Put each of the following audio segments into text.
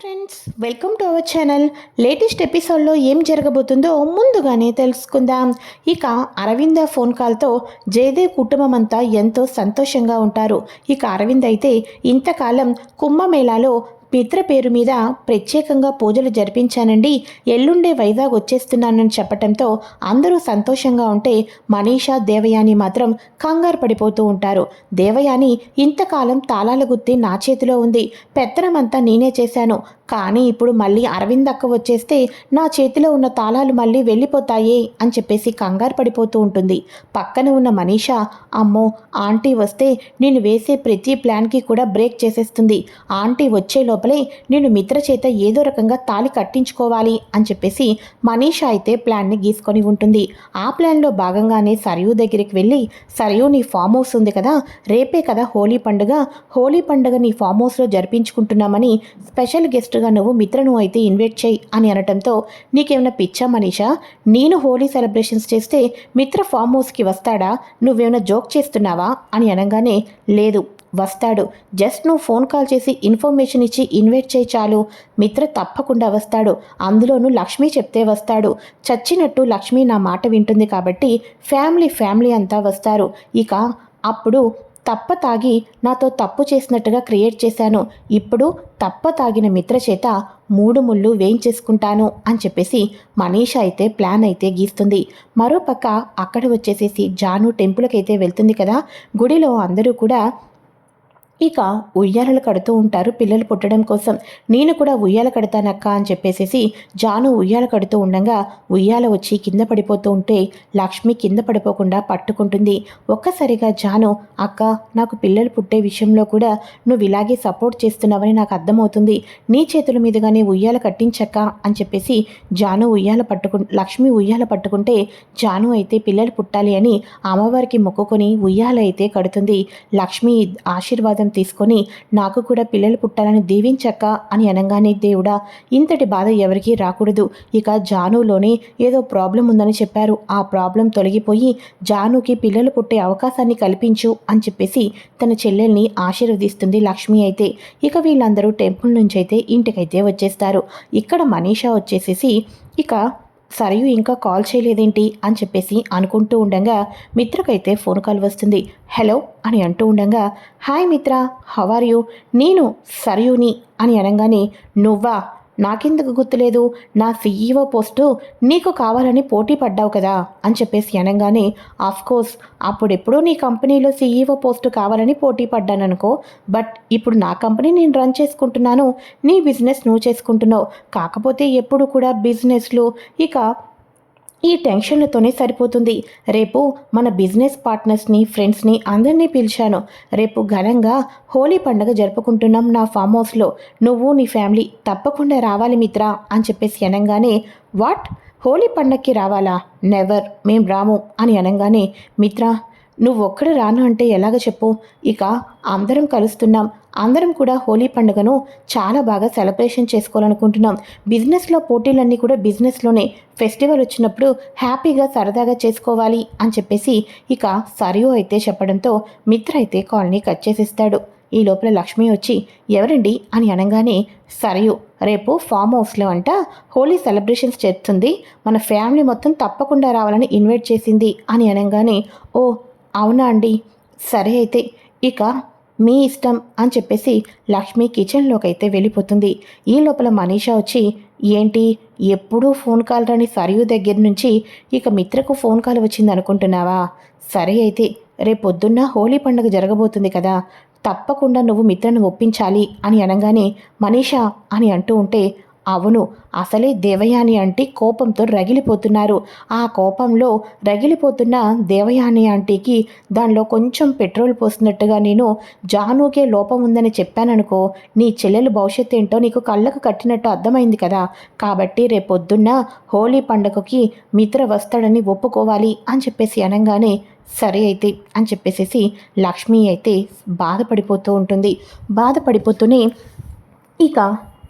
Friends welcome to our channel latest ఎపిసోడ్లో ఏం జరగబోతుందో ముందుగానే తెలుసుకుందాం. ఇక అరవింద ఫోన్ కాల్తో జయదేవ్ కుటుంబం అంతా ఎంతో సంతోషంగా ఉంటారు. ఇక అరవింద్ అయితే ఇంతకాలం కుంభమేళాలో మిత్ర పేరు మీద ప్రత్యేకంగా పూజలు జరిపించానండి. ఎల్లుండే వైజాగ్ వచ్చేస్తున్నానని చెప్పటంతో అందరూ సంతోషంగా ఉంటే మనీషా దేవయాని మాత్రం కంగారు పడిపోతూ ఉంటారు. దేవయాని ఇంతకాలం తాళాల గుత్తి నా చేతిలో ఉంది. పెత్తనమంతా నేనే చేశాను. కానీ ఇప్పుడు మళ్ళీ అరవింద్ అక్క వచ్చేస్తే నా చేతిలో ఉన్న తాళాలు మళ్ళీ వెళ్ళిపోతాయే అని చెప్పేసి కంగారు పడిపోతూ ఉంటుంది. పక్కన ఉన్న మనీషా అమ్మో ఆంటీ వస్తే నేను వేసే ప్రతి ప్లాన్కి కూడా బ్రేక్ చేసేస్తుంది. ఆంటీ వచ్చేలో లోపలే నేను మిత్ర చేత ఏదో రకంగా తాళి కట్టించుకోవాలి అని చెప్పేసి మనీషా అయితే ప్లాన్ని గీసుకొని ఉంటుంది. ఆ ప్లాన్లో భాగంగానే సరియు దగ్గరికి వెళ్ళి సరియూ నీ ఫామ్ హౌస్ ఉంది కదా రేపే కదా హోలీ పండుగ. హోలీ పండుగ నీ ఫామ్ హౌస్లో జరిపించుకుంటున్నామని స్పెషల్ గెస్ట్గా నువ్వు మిత్రను అయితే ఇన్వైట్ చేయి అని అనటంతో నీకేమైనా పిచ్చా మనీషా? నేను హోలీ సెలబ్రేషన్స్ చేస్తే మిత్ర ఫామ్ హౌస్కి వస్తాడా? నువ్వేమైనా జోక్ చేస్తున్నావా? అని అనగానే లేదు. వస్తాడు. జస్ట్ నువ్వు ఫోన్ కాల్ చేసి ఇన్ఫర్మేషన్ ఇచ్చి ఇన్వైట్ చేయి చాలు. మిత్ర తప్పకుండా వస్తాడు. అందులోనూ లక్ష్మి చెప్తే వస్తాడు. చచ్చినట్టు లక్ష్మి నా మాట వింటుంది కాబట్టి ఫ్యామిలీ ఫ్యామిలీ అంతా వస్తారు. ఇక అప్పుడు తప్ప తాగి నాతో తప్పు చేసినట్టుగా క్రియేట్ చేశాను. ఇప్పుడు తప్ప తాగిన మిత్ర చేత మూడు ముళ్ళు వేయించేసుకుంటాను అని చెప్పేసి మనీష అయితే ప్లాన్ అయితే గీస్తుంది. మరోపక్క అక్కడ వచ్చేసేసి జాను టెంపుల్కి అయితే వెళ్తుంది కదా. గుడిలో అందరూ కూడా ఇక ఉయ్యాలలు కడుతూ ఉంటారు పిల్లలు పుట్టడం కోసం. నేను కూడా ఉయ్యాల కడతానక్క అని చెప్పేసేసి జాను ఉయ్యాల కడుతూ ఉండగా ఉయ్యాల వచ్చి కింద పడిపోతూ ఉంటే లక్ష్మి కింద పడిపోకుండా పట్టుకుంటుంది. ఒక్కసారిగా జాను అక్క నాకు పిల్లలు పుట్టే విషయంలో కూడా నువ్వు ఇలాగే సపోర్ట్ చేస్తున్నావని నాకు అర్థమవుతుంది. నీ చేతుల మీదుగానే ఉయ్యాల కట్టించక్క అని చెప్పేసి జాను ఉయ్యాల పట్టుకు లక్ష్మి ఉయ్యాల పట్టుకుంటే జాను అయితే పిల్లలు పుట్టాలి అని అమ్మవారికి మొక్కుకొని ఉయ్యాల అయితే కడుతుంది. లక్ష్మి ఆశీర్వాదం తీసుకొని నాకు కూడా పిల్లలు పుట్టాలని దీవించక్క అని అనగానే దేవుడా ఇంతటి బాధ ఎవరికీ రాకూడదు. ఇక జానులోనే ఏదో ప్రాబ్లం ఉందని చెప్పారు. ఆ ప్రాబ్లం తొలగిపోయి జానుకి పిల్లలు పుట్టే అవకాశాన్ని కల్పించు అని చెప్పేసి తన చెల్లెల్ని ఆశీర్వదిస్తుంది లక్ష్మి అయితే. ఇక వీళ్ళందరూ టెంపుల్ నుంచి అయితే ఇంటికైతే వచ్చేస్తారు. ఇక్కడ మనీషా వచ్చేసేసి ఇక సరయు ఇంకా కాల్ చేయలేదేంటి అని చెప్పేసి అనుకుంటూ ఉండగా మిత్రకైతే ఫోన్ కాల్ వస్తుంది. హలో అని అంటూ ఉండగా hi Mitra how are you? నేను సరయుని అని అనగానే నువ్వా? నాకెందుకు గుర్తులేదు? నా సీఈఓ పోస్టు నీకు కావాలని పోటీ పడ్డావు కదా అని చెప్పేసి అనగానే కోర్స్ అప్పుడెప్పుడో నీ కంపెనీలో సీఈఓ పోస్టు కావాలని పోటీ పడ్డాను అనుకో బట్ ఇప్పుడు నా కంపెనీ నేను రన్ చేసుకుంటున్నాను నీ బిజినెస్ నువ్వు చేసుకుంటున్నావు కాకపోతే ఎప్పుడు కూడా బిజినెస్లు ఇక ఈ టెన్షన్లతోనే సరిపోతుంది. రేపు మన బిజినెస్ పార్ట్నర్స్ని ఫ్రెండ్స్ని అందరినీ పిలిచాను. రేపు ఘనంగా హోలీ పండుగ జరుపుకుంటున్నాం నా ఫామ్ హౌస్లో. నువ్వు నీ ఫ్యామిలీ తప్పకుండా రావాలి మిత్ర అని చెప్పేసి అనగానే వాట్? హోలీ పండగకి రావాలా? నెవర్. మేం రాము అని అనగానే మిత్ర నువ్వు ఒక్కడు రాను అంటే ఎలాగ చెప్పు. ఇక అందరం కలుస్తున్నాం. అందరం కూడా హోలీ పండుగను చాలా బాగా సెలబ్రేషన్ చేసుకోవాలనుకుంటున్నాం. బిజినెస్లో పోటీలన్నీ కూడా బిజినెస్లోనే. ఫెస్టివల్ వచ్చినప్పుడు హ్యాపీగా సరదాగా చేసుకోవాలి అని చెప్పేసి ఇక సరియు అయితే చెప్పడంతో మిత్ర అయితే కాల్ని కట్ చేసేస్తాడు. ఈ లోపల లక్ష్మి వచ్చి ఎవరండి? అని అనగానే సరయు రేపు ఫామ్ హౌస్లో అంట హోలీ సెలబ్రేషన్స్ చేస్తుంది. మన ఫ్యామిలీ మొత్తం తప్పకుండా రావాలని ఇన్వైట్ చేసింది అని అనగానే ఓ అవునా అండి? సరే అయితే ఇక మీ ఇష్టం అని చెప్పేసి లక్ష్మి కిచెన్లోకి అయితే వెళ్ళిపోతుంది. ఈ లోపల మనీషా వచ్చి ఏంటి ఎప్పుడూ ఫోన్ కాల్ రాని సరియు దగ్గర నుంచి ఇక మిత్రకు ఫోన్ కాల్ వచ్చింది అనుకుంటున్నావా? సరే అయితే రేపొద్దున్న హోలీ పండుగ జరగబోతుంది కదా తప్పకుండా నువ్వు మిత్రను ఒప్పించాలి అని అనగానే మనీషా అని అంటూ ఉంటే అవును అసలే దేవయాని అంటే కోపంతో రగిలిపోతున్నారు. ఆ కోపంలో రగిలిపోతున్న దేవయాని ఆంటీకి దానిలో కొంచెం పెట్రోల్ పోసినట్టుగా నేను జానుకే లోపం ఉందని చెప్పాననుకో నీ చెల్లెలు భవిష్యత్తు ఏంటో నీకు కళ్ళకు కట్టినట్టు అర్థమైంది కదా. కాబట్టి రేపొద్దున్న హోలీ పండగకి మిత్ర వస్తాడని ఒప్పుకోవాలి అని చెప్పేసి అనగానే సరే అయితే అని చెప్పేసేసి లక్ష్మి అయితే బాధపడిపోతూ ఉంటుంది. బాధపడిపోతూనే ఇక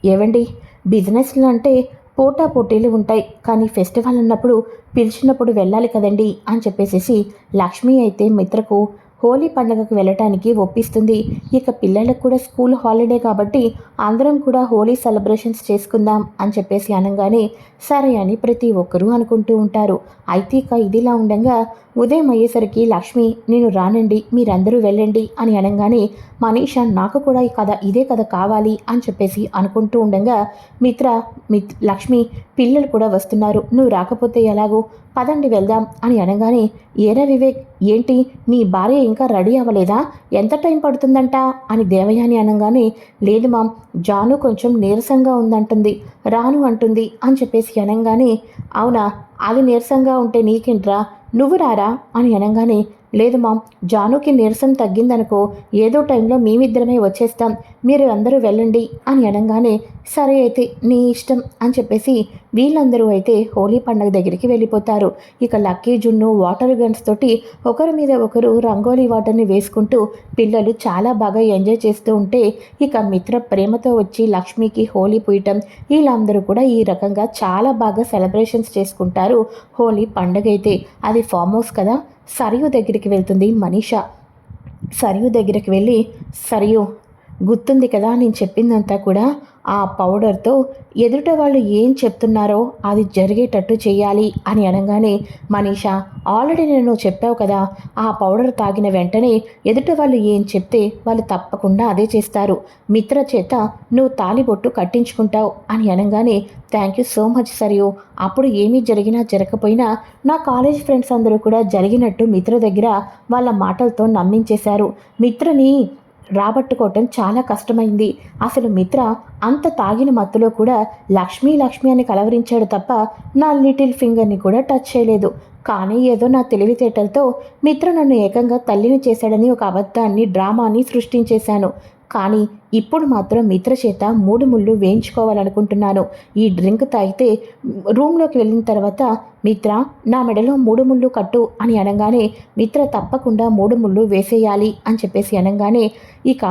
ఏవండి? బిజినెస్లు అంటే పోటా పోటీలు ఉంటాయి. కానీ ఫెస్టివల్ ఉన్నప్పుడు పిలిచినప్పుడు వెళ్ళాలి కదండి అని చెప్పేసేసి లక్ష్మి అయితే మిత్రకు హోలీ పండుగకు వెళ్ళటానికి ఒప్పిస్తుంది. ఇక పిల్లలకు కూడా స్కూల్ హాలిడే కాబట్టి అందరం కూడా హోలీ సెలబ్రేషన్స్ చేసుకుందాం అని చెప్పేసి అనగానే సరే అని ప్రతి ఒక్కరూ అనుకుంటూ ఉంటారు. అయితే ఇక ఇదిలా ఉండగా ఉదయం అయ్యేసరికి లక్ష్మి నేను రానండి మీరందరూ వెళ్ళండి అని అనగానే మనీషా నాకు కూడా ఈ కథ ఇదే కథ కావాలి అని చెప్పేసి అనుకుంటూ ఉండగా మిత్ర మిత్ లక్ష్మి పిల్లలు కూడా వస్తున్నారు. నువ్వు రాకపోతే ఎలాగో? పదండి వెళ్దాం అని అనగానే ఏరా వివేక్ ఏంటి? నీ భార్య ఇంకా రెడీ అవ్వలేదా? ఎంత టైం పడుతుందంట? అని దేవయాని అనగానే లేదు మామ్ జాను కొంచెం నీరసంగా ఉందంటుంది రాను అంటుంది అని చెప్పేసి అనగానే అవునా? అది నీరసంగా ఉంటే నీకేంట్రా? నువ్వు రారా? అని అనగానే లేదు మామ్ జానుకి నీరసం తగ్గిందనుకో ఏదో టైంలో మేమిద్దరమే వచ్చేస్తాం మీరు అందరూ వెళ్ళండి అని అనగానే సరే అయితే నీ ఇష్టం అని చెప్పేసి వీళ్ళందరూ అయితే హోలీ పండగ దగ్గరికి వెళ్ళిపోతారు. ఇక లక్కీ జున్ను వాటర్ గన్స్ తోటి ఒకరి మీద ఒకరు రంగోలీ వాటర్ని వేసుకుంటూ పిల్లలు చాలా బాగా ఎంజాయ్ చేస్తూ ఉంటే ఇక మిత్ర ప్రేమతో వచ్చి లక్ష్మికి హోలీ పూయటం వీళ్ళందరూ కూడా ఈ రకంగా చాలా బాగా సెలబ్రేషన్స్ చేసుకుంటారు హోలీ పండగ అయితే. అది ఫామ్ హౌస్ కదా? సరియు దగ్గరికి వెళ్తుంది మనీషా. సరియు దగ్గరికి వెళ్ళి సరియు గుర్తుంది కదా నేను చెప్పిందంతా కూడా? ఆ పౌడర్తో ఎదుట వాళ్ళు ఏం చెప్తున్నారో అది జరిగేటట్టు చేయాలి అని అనగానే మనీషా ఆల్రెడీ నేను చెప్పావు కదా ఆ పౌడర్ తాగిన వెంటనే ఎదుట వాళ్ళు ఏం చెప్తే వాళ్ళు తప్పకుండా అదే చేస్తారు. మిత్ర చేత నువ్వు తాలిబొట్టు కట్టించుకుంటావు అని అనగానే thank you so much Sarayu. అప్పుడు ఏమీ జరిగినా జరగకపోయినా నా కాలేజ్ ఫ్రెండ్స్ అందరూ కూడా జరిగినట్టు మిత్ర దగ్గర వాళ్ళ మాటలతో నమ్మించేశారు. మిత్రని రాబట్టుకోవటం చాలా కష్టమైంది. అసలు మిత్ర అంత తాగిన మత్తులో కూడా లక్ష్మీ లక్ష్మి అని కలవరించాడు తప్ప నా లిటిల్ ఫింగర్ని కూడా టచ్ చేయలేదు. కానీ ఏదో నా తెలివితేటలతో మిత్ర నన్ను ఏకంగా తల్లిని చేశాడని ఒక అబద్ధాన్ని డ్రామాని సృష్టించేశాను. కానీ ఇప్పుడు మాత్రం మిత్ర చేత మూడు ముళ్ళు వేయించుకోవాలనుకుంటున్నాను. ఈ డ్రింక్ తాగితే రూమ్లోకి వెళ్ళిన తర్వాత మిత్ర నా మెడలో మూడు ముళ్ళు కట్టు అని అనగానే మిత్ర తప్పకుండా మూడు ముళ్ళు వేసేయాలి అని చెప్పేసి అనగానే ఇక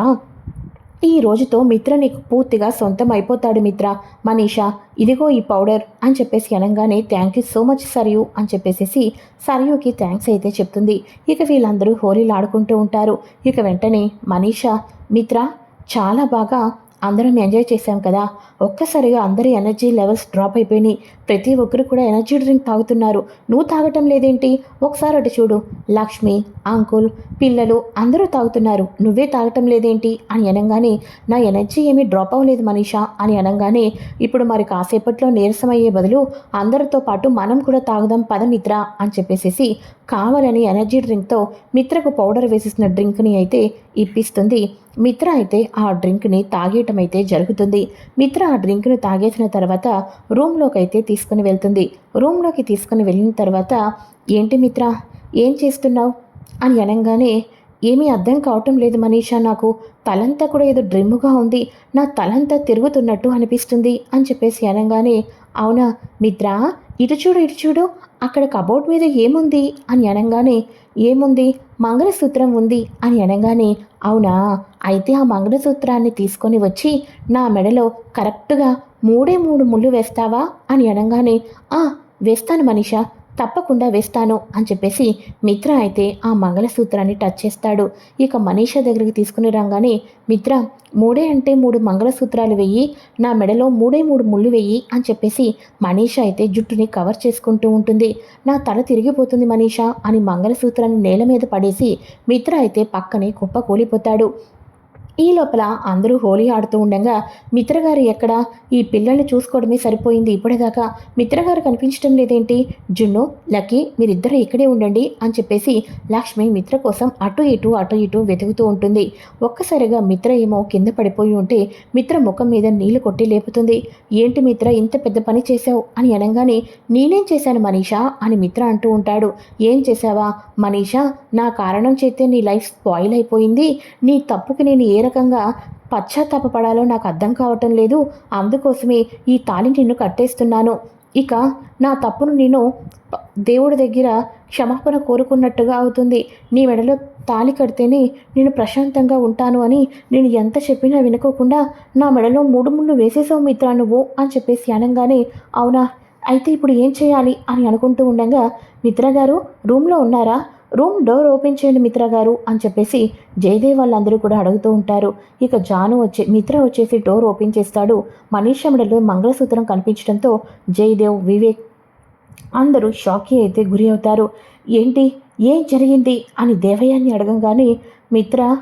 ఈ రోజుతో మిత్ర నీకు పూర్తిగా సొంతం అయిపోతాడు మిత్ర. మనీషా ఇదిగో ఈ పౌడర్ అని చెప్పేసి అనగానే thank you so much Sarayu అని చెప్పేసి సరియుకి థ్యాంక్స్ అయితే చెప్తుంది. ఇక వీళ్ళందరూ హోలీలు ఆడుకుంటూ ఉంటారు. ఇక వెంటనే మనీషా మిత్ర చాలా బాగా అందరం ఎంజాయ్ చేశాం కదా. ఒక్కసారిగా అందరి ఎనర్జీ లెవెల్స్ డ్రాప్ అయిపోయినాయి. ప్రతి ఒక్కరు కూడా ఎనర్జీ డ్రింక్ తాగుతున్నారు. నువ్వు తాగటం లేదేంటి? ఒకసారి అటు చూడు. లక్ష్మి అంకుల్ పిల్లలు అందరూ తాగుతున్నారు. నువ్వే తాగటం లేదేంటి? అని అనగానే నా ఎనర్జీ ఏమీ డ్రాప్ అవ్వలేదు మనీషా అని అనగానే ఇప్పుడు మరి కాసేపట్లో నీరసమయ్యే బదులు అందరితో పాటు మనం కూడా తాగుదాం పద మిత్ర అని చెప్పేసేసి కావాలని ఎనర్జీ డ్రింక్తో మిత్రకు పౌడర్ వేసేసిన డ్రింక్ని అయితే ఇప్పిస్తుంది. మిత్ర అయితే ఆ డ్రింక్ని తాగేయటం అయితే జరుగుతుంది. మిత్ర ఆ డ్రింక్ను తాగేసిన తర్వాత రూమ్లోకి అయితే తీసుకుని వెళ్తుంది. రూమ్లోకి తీసుకుని వెళ్ళిన తర్వాత ఏంటి మిత్ర? ఏం చేస్తున్నావు? అని అనగానే ఏమీ అర్థం కావటం లేదు మనీషా నాకు. తలంతా కూడా ఏదో డ్రిమ్ముగా ఉంది. నా తలంతా తిరుగుతున్నట్టు అనిపిస్తుంది అని చెప్పేసి అనగానే అవునా మిత్ర? ఇటు చూడు ఇటు చూడు. అక్కడ కబోర్డ్ మీద ఏముంది? అని అనగానే ఏముంది? మంగళసూత్రం ఉంది అని అనగానే అవునా? అయితే ఆ మంగళసూత్రాన్ని తీసుకొని వచ్చి నా మెడలో కరెక్ట్గా మూడే మూడు ముళ్ళు వేస్తావా? అని అనగానే ఆ వేస్తాను మనీషా. తప్పకుండా వేస్తాను అని చెప్పేసి మిత్ర అయితే ఆ మంగళసూత్రాన్ని టచ్ చేస్తాడు. ఇక మనీష దగ్గరికి తీసుకుని రాగానే మిత్ర మూడే అంటే మూడు మంగళసూత్రాలు వెయ్యి నా మెడలో మూడే మూడు ముళ్ళు వెయ్యి అని చెప్పేసి మనీష అయితే జుట్టుని కవర్ చేసుకుంటూ ఉంటుంది. నా తల తిరిగిపోతుంది మనీష అని మంగళసూత్రాన్ని నేల మీద పడేసి మిత్ర అయితే పక్కనే కుప్ప కూలిపోతాడు. ఈ లోపల అందరూ హోలీ ఆడుతూ ఉండగా మిత్రగారు ఎక్కడ? ఈ పిల్లల్ని చూసుకోవడమే సరిపోయింది. ఇప్పటిదాకా మిత్రగారు కనిపించడం లేదేంటి? జున్ను లక్కీ మీరిద్దరు ఇక్కడే ఉండండి అని చెప్పేసి లక్ష్మి మిత్ర కోసం అటు ఇటు అటు ఇటు వెతుకుతూ ఉంటుంది. ఒక్కసారిగా మిత్ర ఏమో కింద పడిపోయి ఉంటే మిత్ర ముఖం మీద నీళ్ళు కొట్టి లేపుతుంది. ఏంటి మిత్ర ఇంత పెద్ద పని చేశావు? అని అనగానే నేనేం చేశాను మనీషా? అని మిత్ర అంటూ ఉంటాడు. ఏం చేశావా? మనీషా నా కారణం చేస్తే నీ లైఫ్ స్పాయిల్ అయిపోయింది. నీ తప్పుకి నేను ఏ కీలకంగా పశ్చాత్తాపడాలో నాకు అర్థం కావటం లేదు. అందుకోసమే ఈ తాళి నిన్ను కట్టేస్తున్నాను. ఇక నా తప్పును నేను దేవుడి దగ్గర క్షమాపణ కోరుకున్నట్టుగా అవుతుంది. నీ మెడలో తాళి కడితేనే నేను ప్రశాంతంగా ఉంటాను అని నేను ఎంత చెప్పినా వినుకోకుండా నా మెడలో మూడు ముళ్ళు వేసేసావు మిత్రా నువ్వు అని చెప్పేసి అనగానే అవునా? అయితే ఇప్పుడు ఏం చేయాలి అని అనుకుంటూ ఉండగా మిత్ర గారు రూమ్లో ఉన్నారా? రూమ్ డోర్ ఓపెన్ చేయండి మిత్ర గారు అని చెప్పేసి జయదేవ్ వాళ్ళందరూ కూడా అడుగుతూ ఉంటారు. ఇక జాను వచ్చే మిత్ర వచ్చేసి డోర్ ఓపెన్ చేస్తాడు. మనీషా మెడలో మంగళసూత్రం కనిపించడంతో జయదేవ్ వివేక్ అందరూ షాకీ అయితే గురి అవుతారు. ఏంటి? ఏం జరిగింది? అని దేవయాన్ని అడగంగానే మిత్ర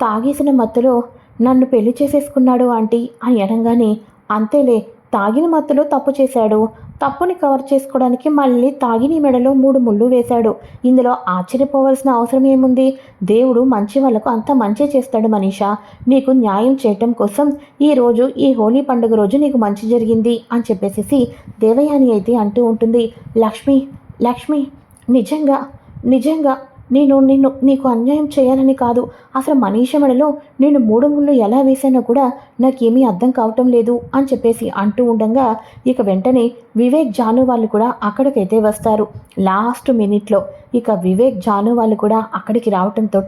తాగేసిన మత్తులో నన్ను పెళ్ళి చేసేసుకున్నాడు ఆంటీ అని అనగానే అంతేలే తాగిన మత్తులో తప్పు చేశాడు. తప్పుని కవర్ చేసుకోవడానికి మళ్ళీ తాగిని మెడలో మూడు ముళ్ళు వేశాడు. ఇందులో ఆశ్చర్యపోవాల్సిన అవసరం ఏముంది? దేవుడు మంచి వాళ్ళకు అంత మంచి చేస్తాడు మనీషా. నీకు న్యాయం చేయటం కోసం ఈరోజు ఈ హోలీ పండుగ రోజు నీకు మంచి జరిగింది అని చెప్పేసి దేవయాని అయితే అంటూ ఉంటుంది. లక్ష్మి లక్ష్మి నిజంగా నిజంగా నేను నిన్ను నీకు అన్యాయం చేయాలని కాదు. అసలు మనీష మెడలో నేను మూడు ముళ్ళు ఎలా వేశానో కూడా నాకేమీ అర్థం కావటం లేదు అని చెప్పేసి అంటూ ఉండగా ఇక వెంటనే వివేక్ జాను వాళ్ళు కూడా అక్కడికైతే వస్తారు. లాస్ట్ మినిట్లో ఇక వివేక్ జాను వాళ్ళు కూడా అక్కడికి రావటంతో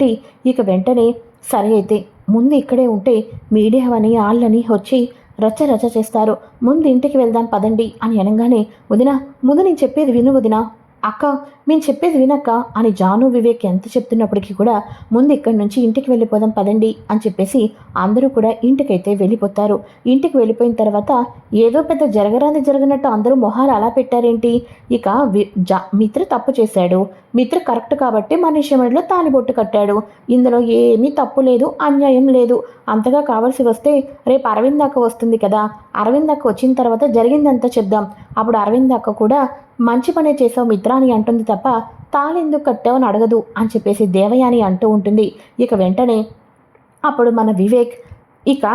ఇక వెంటనే సరే అయితే ముందు ఇక్కడే ఉంటే మీడియా అని వాళ్ళని వచ్చి రచ్చ రచ్చ చేస్తారు. ముందు ఇంటికి వెళ్దాం పదండి అని అనగానే వదిన ముందు నేను చెప్పేది విను వదిన అక్క మేము చెప్పేది వినక్క. అని జాను వివేక్ ఎంత చెప్తున్నప్పటికీ కూడా ముందు ఇక్కడి నుంచి ఇంటికి వెళ్ళిపోదాం పదండి అని చెప్పేసి అందరూ కూడా ఇంటికైతే వెళ్ళిపోతారు. ఇంటికి వెళ్ళిపోయిన తర్వాత ఏదో పెద్ద జరగరాని జరిగినట్టు అందరూ మొహాలు అలా పెట్టారేంటి? ఇక జా మిత్ర తప్పు చేశాడు. మిత్ర కరెక్ట్ కాబట్టి మనిషి మెడలో తాలిబొట్టు కట్టాడు. ఇందులో ఏమీ తప్పు లేదు అన్యాయం లేదు. అంతగా కావాల్సి వస్తే రేపు అరవింద్ అక్క వస్తుంది కదా. అరవింద్ అక్క వచ్చిన తర్వాత జరిగిందంతా చెప్దాం. అప్పుడు అరవింద్ అక్క కూడా మంచి పనే చేసావు మిత్ర అని అంటుంది తప్ప తాళెందుకు కట్టావని అడగదు అని చెప్పేసి దేవయాని అంటూ ఉంటుంది. ఇక వెంటనే అప్పుడు మన వివేక్ ఇక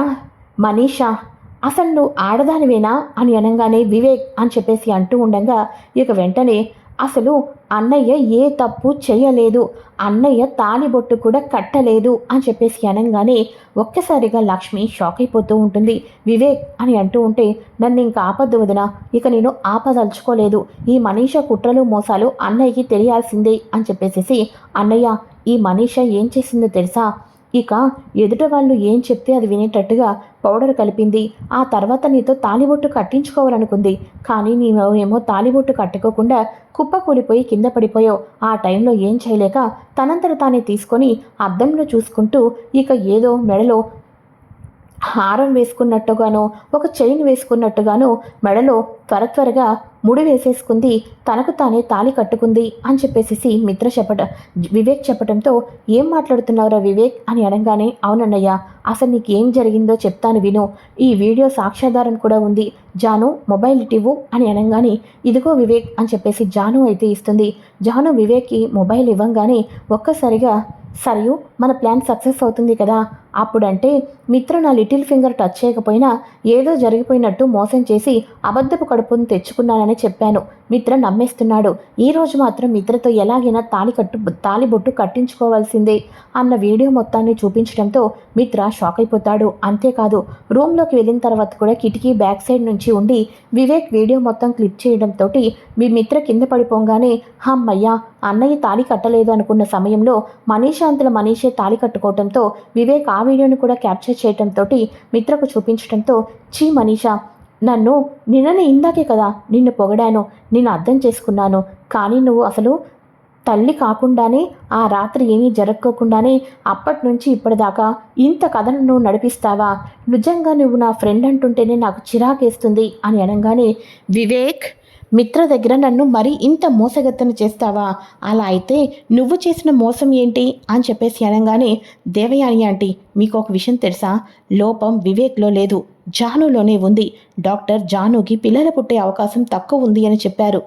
మనీషా అసలు నువ్వు ఆడదానివేనా అని అనగానే వివేక్ అని చెప్పేసి అంటూ ఉండగా ఇక వెంటనే అసలు అన్నయ్య ఏ తప్పు చేయలేదు. అన్నయ్య తాలిబొట్టు కూడా కట్టలేదు అని చెప్పేసి అనగానే ఒక్కసారిగా లక్ష్మి షాక్ అయిపోతూ ఉంటుంది. వివేక్ అని అంటూ ఉంటే నన్ను ఇంకా ఆపద్దు వదిన ఇక నేను ఆపదలుచుకోలేదు. ఈ మనీష కుట్రలు మోసాలు అన్నయ్యకి తెలియాల్సిందే అని చెప్పేసి అన్నయ్య ఈ మనీష ఏం చేసిందో తెలుసా? ఇక ఎదుట వాళ్ళు ఏం చెప్తే అది వినేటట్టుగా పౌడర్ కలిపింది. ఆ తర్వాత నీతో తాలిబొట్టు కట్టించుకోవాలనుకుంది. కానీ నీవేమో తాలిబొట్టు కట్టుకోకుండా కుప్ప కూలిపోయి కింద పడిపోయావు. ఆ టైంలో ఏం చేయలేక తనంతట తానే తీసుకొని అద్దంలో చూసుకుంటూ ఇక ఏదో మెడలో హారం వేసుకున్నట్టుగానో ఒక చైన్ వేసుకున్నట్టుగానో మెడలో త్వర త్వరగా ముడి వేసేసుకుంది తనకు తానే తాళి కట్టుకుంది అని చెప్పేసి మిత్ర చెప్పట వివేక్ చెప్పడంతో ఏం మాట్లాడుతున్నావురా వివేక్ అని అనగానే అవునన్నయ్య అసలు నీకు ఏం జరిగిందో చెప్తాను విను ఈ వీడియో సాక్ష్యాధారం కూడా ఉంది జాను మొబైల్ ఇటివ్వు అని అనగానే ఇదిగో వివేక్ అని చెప్పేసి జాను అయితే ఇస్తుంది జాను వివేక్కి మొబైల్ ఇవ్వంగానే ఒక్కసారిగా సరియు మన ప్లాన్ సక్సెస్ అవుతుంది కదా అప్పుడంటే మిత్ర నా లిటిల్ ఫింగర్ టచ్ చేయకపోయినా ఏదో జరిగిపోయినట్టు మోసం చేసి అబద్ధపు కడుపును తెచ్చుకున్నానని చెప్పాను. మిత్ర నమ్మేస్తున్నాడు. ఈ రోజు మాత్రం మిత్రతో ఎలాగైనా తాళి కట్టు తాలిబొట్టు కట్టించుకోవాల్సిందే అన్న వీడియో మొత్తాన్ని చూపించడంతో మిత్ర షాక్ అయిపోతాడు అంతేకాదు రూమ్లోకి వెళ్ళిన తర్వాత కూడా కిటికీ బ్యాక్ సైడ్ నుంచి ఉండి వివేక్ వీడియో మొత్తం క్లిప్ చేయడంతో మీ మిత్ర కింద పడిపోగానే హమ్మయ్యా అన్నయ్య తాళి కట్టలేదు అనుకున్న సమయంలో మనీషాంతుల మనీషే తాళి కట్టుకోవడంతో వివేక్ ఆ వీడియోని కూడా క్యాప్చర్ చేయడంతో మిత్రకు చూపించడంతో చీ మనీషా నన్ను నిన్ననే ఇందాకే కదా నిన్ను పొగడాను నేను అర్థం చేసుకున్నాను. కానీ నువ్వు అసలు తల్లి కాకుండానే ఆ రాత్రి ఏమీ జరగకోకుండానే అప్పటి నుంచి ఇప్పటిదాకా ఇంత కథను నువ్వు నడిపిస్తావా? నిజంగా నువ్వు నా ఫ్రెండ్ అంటుంటేనే నాకు చిరాకేస్తుంది అని అనగానే వివేక్ మిత్ర దగ్గర నన్ను మరీ ఇంత మోసగత్తను చేస్తావా? అలా అయితే నువ్వు చేసిన మోసం ఏంటి? అని చెప్పేసి అనగానే దేవయాని ఆంటీ మీకు ఒక విషయం తెలుసా? లోపం వివేక్లో లేదు. జానులోనే ఉంది. డాక్టర్ జానుకి పిల్లలు పుట్టే అవకాశం తక్కువ ఉంది అని చెప్పారు.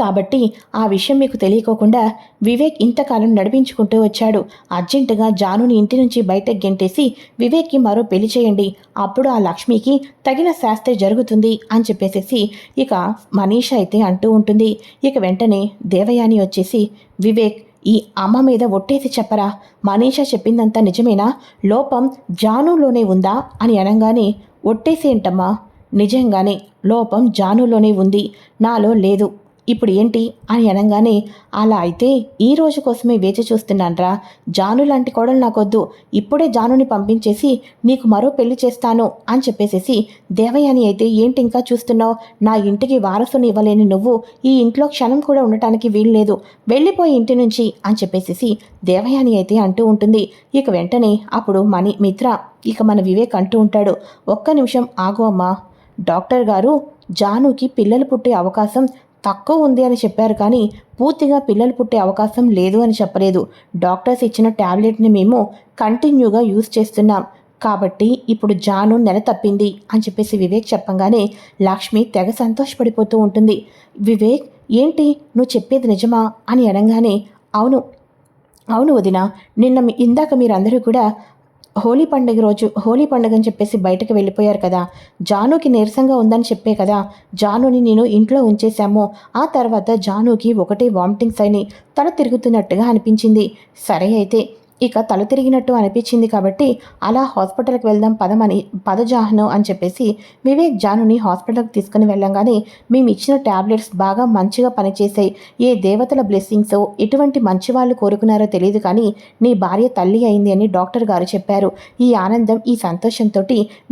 కాబట్టి ఆ విషయం మీకు తెలియకోకుండా వివేక్ ఇంతకాలం నడిపించుకుంటూ వచ్చాడు. అర్జెంటుగా జానుని ఇంటి నుంచి బయటకు గెంటేసి వివేక్కి మరో పెళ్ళి చేయండి. అప్పుడు ఆ లక్ష్మికి తగిన శాస్త్రి జరుగుతుంది అని చెప్పేసేసి ఇక మనీష అయితే అంటూ ఉంటుంది. ఇక వెంటనే దేవయాని వచ్చేసి వివేక్ ఈ అమ్మ మీద ఒట్టేసి చెప్పరా? మనీష చెప్పిందంతా నిజమేనా? లోపం జానులోనే ఉందా? అని అనగానే ఒట్టేసేంటమ్మా నిజంగానే లోపం జానులోనే ఉంది. నాలో లేదు. ఇప్పుడు ఏంటి అని అనగానే అలా అయితే ఈ రోజు కోసమే వేచి చూస్తున్నానరా. జాను లాంటి కోడలు నాకొద్దు. ఇప్పుడే జానుని పంపించేసి నీకు మరో పెళ్ళి చేస్తాను అని చెప్పేసేసి దేవయాని అయితే ఏంటి ఇంకా చూస్తున్నావు? నా ఇంటికి వారసుని ఇవ్వలేని నువ్వు. ఈ ఇంట్లో క్షణం కూడా ఉండటానికి వీల్లేదు. వెళ్ళిపోయి ఇంటి నుంచి అని చెప్పేసేసి దేవయాని అయితే అంటూ ఉంటుంది. ఇక వెంటనే అప్పుడు మణి మిత్ర ఇక మన వివేక్ అంటూ ఉంటాడు. ఒక్క నిమిషం ఆగు అమ్మా. డాక్టర్ గారు జానుకి పిల్లలు పుట్టే అవకాశం తక్కువ ఉంది అని చెప్పారు కానీ పూర్తిగా పిల్లలు పుట్టే అవకాశం లేదు అని చెప్పలేదు. డాక్టర్స్ ఇచ్చిన ట్యాబ్లెట్ని మేము కంటిన్యూగా యూజ్ చేస్తున్నాం. కాబట్టి ఇప్పుడు జాను నెల తప్పింది అని చెప్పేసి వివేక్ చెప్పంగానే లక్ష్మి తెగ సంతోషపడిపోతూ ఉంటుంది. వివేక్ ఏంటి? నువ్వు చెప్పేది నిజమా? అని అనగానే అవును. అవును వదిన. నిన్న ఇందాక మీరందరూ కూడా హోలీ పండుగ రోజు హోలీ పండుగ అని చెప్పేసి బయటకు వెళ్ళిపోయారు కదా. జానుకి నీరసంగా ఉందని చెప్పే కదా. జానుని నేను ఇంట్లో ఉంచేశాము. ఆ తర్వాత జానుకి ఒకటే వామిటింగ్స్ అయినాయి తల తిరుగుతున్నట్టుగా అనిపించింది. సరే అయితే ఇక తల తిరిగినట్టు అనిపించింది కాబట్టి అలా హాస్పిటల్కి వెళ్దాం పదమని పదజాహ్ను అని చెప్పేసి వివేక్ జానుని హాస్పిటల్కి తీసుకుని వెళ్ళంగానే మేము ఇచ్చిన ట్యాబ్లెట్స్ బాగా మంచిగా పనిచేసాయి ఏ దేవతల బ్లెస్సింగ్స్ ఎటువంటి మంచి వాళ్ళు కోరుకున్నారో తెలియదు కానీ నీ భార్య తల్లి అయింది అని డాక్టర్ గారు చెప్పారు. ఈ ఆనందం ఈ సంతోషంతో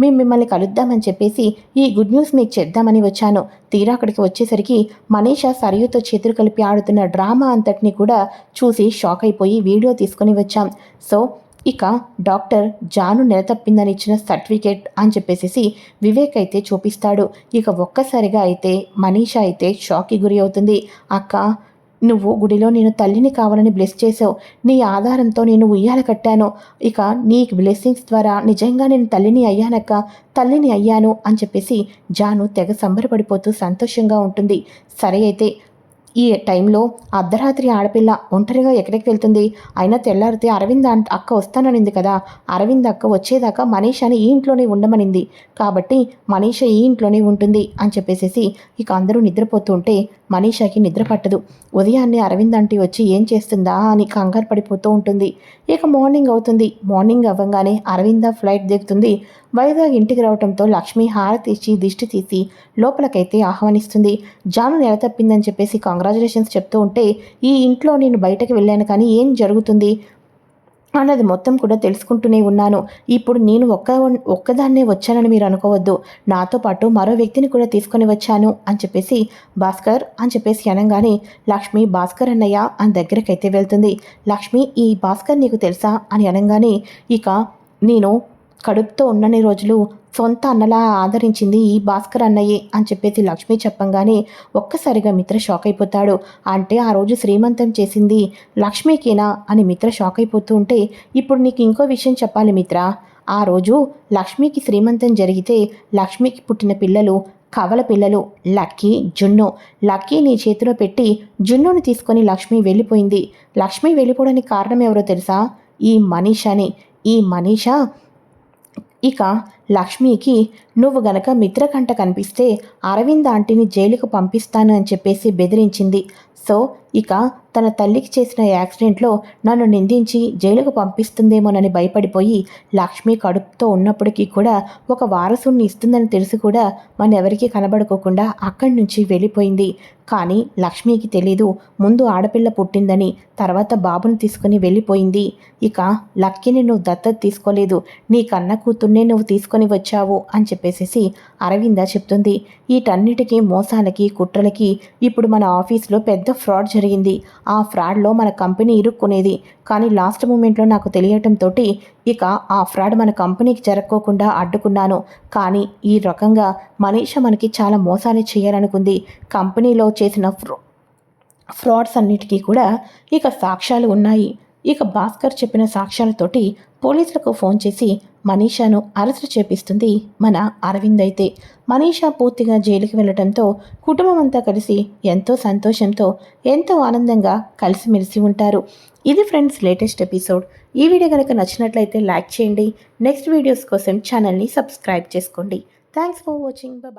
మేము మిమ్మల్ని కలుద్దామని చెప్పేసి ఈ గుడ్ న్యూస్ మీకు చెప్దామని వచ్చాను. తీరా అక్కడికి వచ్చేసరికి మనీషా సరియుతో చేతులు కలిపి ఆడుతున్న డ్రామా అంతటిని కూడా చూసి షాక్ అయిపోయి వీడియో తీసుకొని వచ్చాం. సో ఇక డాక్టర్ జాను నెలతప్పిందని ఇచ్చిన సర్టిఫికేట్ అని చెప్పేసి వివేక్ అయితే చూపిస్తాడు. ఇక ఒక్కసారిగా అయితే మనీషా అయితే షాక్కి గురి అవుతుంది. అక్క నువ్వు గుడిలో నేను తల్లిని కావాలని బ్లెస్ చేసావు నీ ఆధారంతో నేను ఉయ్యాల కట్టాను. ఇక నీ బ్లెస్సింగ్స్ ద్వారా నిజంగా నేను తల్లిని అయ్యానక్క. తల్లిని అయ్యాను అని చెప్పేసి జాను తెగ సంబరపడిపోతూ సంతోషంగా ఉంటుంది. సరే అయితే ఈ టైంలో అర్ధరాత్రి ఆడపిల్ల ఒంటరిగా ఎక్కడికి వెళ్తుంది? అయినా తెల్లారితే అరవింద్ అక్క వస్తాననింది కదా. అరవింద్ అక్క వచ్చేదాకా మనీషాని ఈ ఇంట్లోనే ఉండమనింది. కాబట్టి మనీష ఈ ఇంట్లోనే ఉంటుంది అని చెప్పేసేసి ఇక అందరూ నిద్రపోతుంటే మనీషాకి నిద్ర పట్టదు. ఉదయాన్నే అరవింద్ ఆంటీ వచ్చి ఏం చేస్తుందా అని కంగారు పడిపోతూ ఉంటుంది. ఇక మార్నింగ్ అవుతుంది. మార్నింగ్ అవ్వగానే అరవింద ఫ్లైట్ దిగుతుంది. వైజాగ్ ఇంటికి రావడంతో లక్ష్మి హారతి ఇచ్చి దిష్టి తీసి లోపలికైతే ఆహ్వానిస్తుంది. జాను నెల తప్పిందని చెప్పేసి కంగ్రాచులేషన్స్ చెప్తూ ఉంటే ఈ ఇంట్లో నేను బయటకు వెళ్ళాను కానీ ఏం జరుగుతుంది? అన్నది మొత్తం కూడా తెలుసుకుంటూనే ఉన్నాను. ఇప్పుడు నేను ఒక్క ఒక్కదాన్నే వచ్చానని మీరు అనుకోవద్దు. నాతో పాటు మరో వ్యక్తిని కూడా తీసుకొని వచ్చాను అని చెప్పేసి భాస్కర్ అని చెప్పేసి అనగానే లక్ష్మి భాస్కర్ అన్నయ్య అని దగ్గరకైతే వెళ్తుంది. లక్ష్మి ఈ భాస్కర్ నీకు తెలుసా? అని అనగానే ఇక నేను కడుపుతో ఉన్నన్ని రోజులు సొంత అన్నలా ఆదరించింది ఈ భాస్కర్ అన్నయ్యే అని చెప్పేసి లక్ష్మి చెప్పంగానే ఒక్కసారిగా మిత్ర షాక్ అయిపోతాడు. అంటే ఆ రోజు శ్రీమంతం చేసింది లక్ష్మికేనా అని మిత్ర షాక్ అయిపోతూ ఉంటే ఇప్పుడు నీకు ఇంకో విషయం చెప్పాలి మిత్ర. ఆ రోజు లక్ష్మికి శ్రీమంతం జరిగితే లక్ష్మికి పుట్టిన పిల్లలు కవల పిల్లలు లక్కీ జున్ను. లక్కీ నీ చేతిలో పెట్టి జున్నుని తీసుకొని లక్ష్మి వెళ్ళిపోయింది. లక్ష్మి వెళ్ళిపోవడానికి కారణం ఎవరో తెలుసా? ఈ మనీషాని ఈ మనీషా ఇక లక్ష్మికి నువ్వు గనక మిత్రకంట కనిపిస్తే అరవింద్ ఆంటీని జైలుకు పంపిస్తాను అని చెప్పేసి బెదిరించింది. సో ఇక తన తల్లికి చేసిన యాక్సిడెంట్లో నన్ను నిందించి జైలుకు పంపిస్తుందేమోనని భయపడిపోయి లక్ష్మి కడుపుతో ఉన్నప్పటికీ కూడా ఒక వారసుని ఇస్తుందని తెలిసి కూడా మనెవరికీ కనబడుకోకుండా అక్కడి నుంచి వెళ్ళిపోయింది. కానీ లక్ష్మికి తెలీదు ముందు ఆడపిల్ల పుట్టిందని తర్వాత బాబుని తీసుకుని వెళ్ళిపోయింది. ఇక లక్కీని నువ్వు దత్తత తీసుకోలేదు నీ కన్న కూతుర్నే నువ్వు తీసుకొని వచ్చావు అని చెప్పేసేసి అరవింద చెప్తుంది. వీటన్నిటికీ మోసాలకి కుట్రలకి ఇప్పుడు మన ఆఫీస్లో పెద్ద ఫ్రాడ్ జరిగింది. ఆ ఫ్రాడ్లో మన కంపెనీ ఇరుక్కునేది. కానీ లాస్ట్ మూమెంట్లో నాకు తెలియటంతో ఇక ఆ ఫ్రాడ్ మన కంపెనీకి జరక్కోకుండా అడ్డుకున్నాను. కానీ ఈ రకంగా మనీష మనకి చాలా మోసాలు చేయాలనుకుంది. కంపెనీలో చేసిన ఫ్రో ఫ్రాడ్స్ అన్నిటికీ కూడా ఇక సాక్ష్యాలు ఉన్నాయి. ఇక భాస్కర్ చెప్పిన సాక్ష్యాలతోటి పోలీసులకు ఫోన్ చేసి మనీషాను అరెస్టు చేపిస్తుంది మన అరవింద్ అయితే. మనీషా పూర్తిగా జైలుకి వెళ్ళడంతో కుటుంబం అంతా కలిసి ఎంతో సంతోషంతో ఎంతో ఆనందంగా కలిసిమెలిసి ఉంటారు. ఇది ఫ్రెండ్స్ లేటెస్ట్ ఎపిసోడ్. ఈ వీడియో కనుక నచ్చినట్లయితే లైక్ చేయండి. నెక్స్ట్ వీడియోస్ కోసం ఛానల్ని సబ్స్క్రైబ్ చేసుకోండి. Thanks for watching. బాయ్